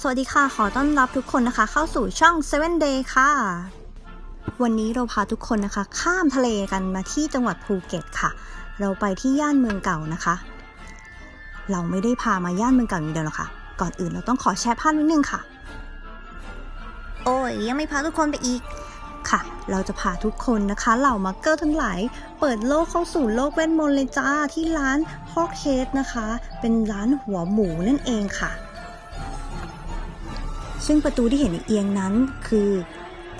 สวัสดีค่ะ ขอต้อนรับทุกคนนะคะ เข้าสู่ช่อง 7 Day ค่ะ วันนี้เราพาทุกคนนะคะ ข้ามทะเลกันมาที่จังหวัดภูเก็ตค่ะ เราไปที่ย่านเมืองเก่านะคะ เราไม่ได้พามาย่านเมืองเก่าอย่างเดียวหรอกค่ะ ก่อนอื่นเราต้องขอแชร์ภาพนิดนึงค่ะ โอ้ยยังไม่พาทุกคนไปอีกค่ะ เราจะพาทุกคนนะคะเหล่ามักเกอร์ทั้งหลาย เปิดโลกเข้าสู่โลกเวทมนต์เลยจ้าที่ร้านฮอกเฮดนะคะ เป็นร้านหัวหมูนั่นเองค่ะ ซึ่งประตูที่เห็นเอียงนั้นคือ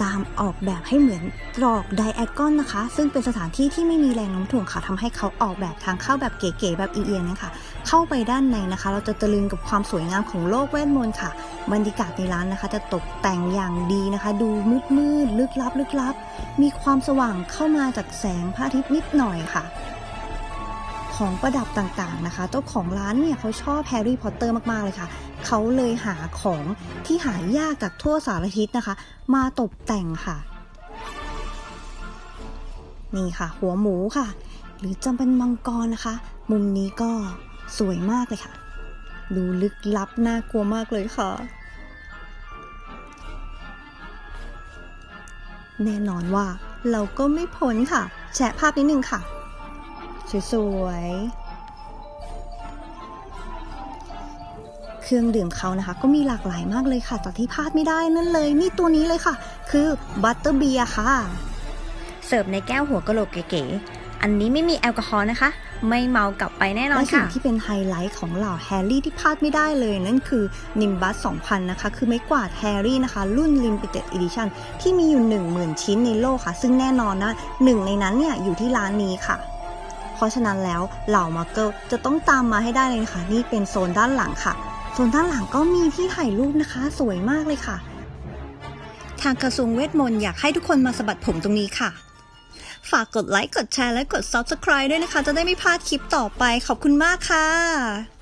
ตามออกแบบให้เหมือนตรอกไดแอกอนนะคะ ซึ่งเป็นสถานที่ที่ไม่มีแรงโน้มถ่วงค่ะทำให้เขาออกแบบทางเข้าแบบเก๋ๆแบบเอียงๆนะคะเข้าไปด้านในนะคะ เราจะตะลึงกับความสวยงามของโลกเวทมนต์ค่ะ บรรยากาศในร้านนะคะ จะตกแต่งอย่างดีนะคะ ดูมืดมืดๆลึกลับลึกลับ มีความสว่างเข้ามาจากแสงพระอาทิตย์นิดหน่อยค่ะ ของประดับต่างๆนะคะเจ้าของร้านเนี่ยเขาชอบแฮร์รี่พอตเตอร์มากๆเลยค่ะเขาเลยหาของที่หายากจากทั่วสารทิศนะคะ มาตกแต่งค่ะ นี่ค่ะ หัวหมูค่ะ หรือจะเป็นมังกรนะคะ มุมนี้ก็สวยมากเลยค่ะ ดูลึกลับน่ากลัวมากเลยค่ะแน่นอนว่าเราก็ไม่พ้นค่ะ แชะภาพนิดนึงค่ะ สวยๆ เครื่องดื่มเขานะคะ ก็มีหลากหลายมากเลยค่ะ แต่ที่พลาดไม่ได้นั่นเลย นี่ตัวนี้เลยค่ะ คือบัตเตอร์เบียร์ค่ะ เสิร์ฟในแก้วหัวกะโหลกเก๋ๆ อันนี้ไม่มีแอลกอฮอล์นะคะ ไม่เมากลับไปแน่นอนและสิ่ค่ะงที่เป็นไฮไลท์ของเหล่าแฮร์รี่ที่พลาดไม่ได้เลย นั่นคือนิมบัส 2000 นะคะ คือไม้กวาดแฮร์รี่นะคะ รุ่น Limited Edition ที่มีอยู่ 10,000 ชิ้นในโลกค่ะ ซึ่งแน่นอนนะหนึ่งในนั้นเนี่ยอยู่ที่ร้านนี้ค่ะ เพราะฉะนั้นแล้วเหล่ามาร์เกิลจะต้องตามมาให้ได้เลยค่ะ นี่เป็นโซนด้านหลังค่ะ โซนด้านหลังก็มีที่ถ่ายรูปนะคะ สวยมากเลยค่ะ ทางกระทรวงเวทมนต์อยากให้ทุกคนมาสะบัดผมตรงนี้ค่ะ ฝากกดไลค์กดแชร์และกด Subscribe ด้วยนะคะ จะได้ไม่พลาดคลิปต่อไปขอบคุณมากค่ะ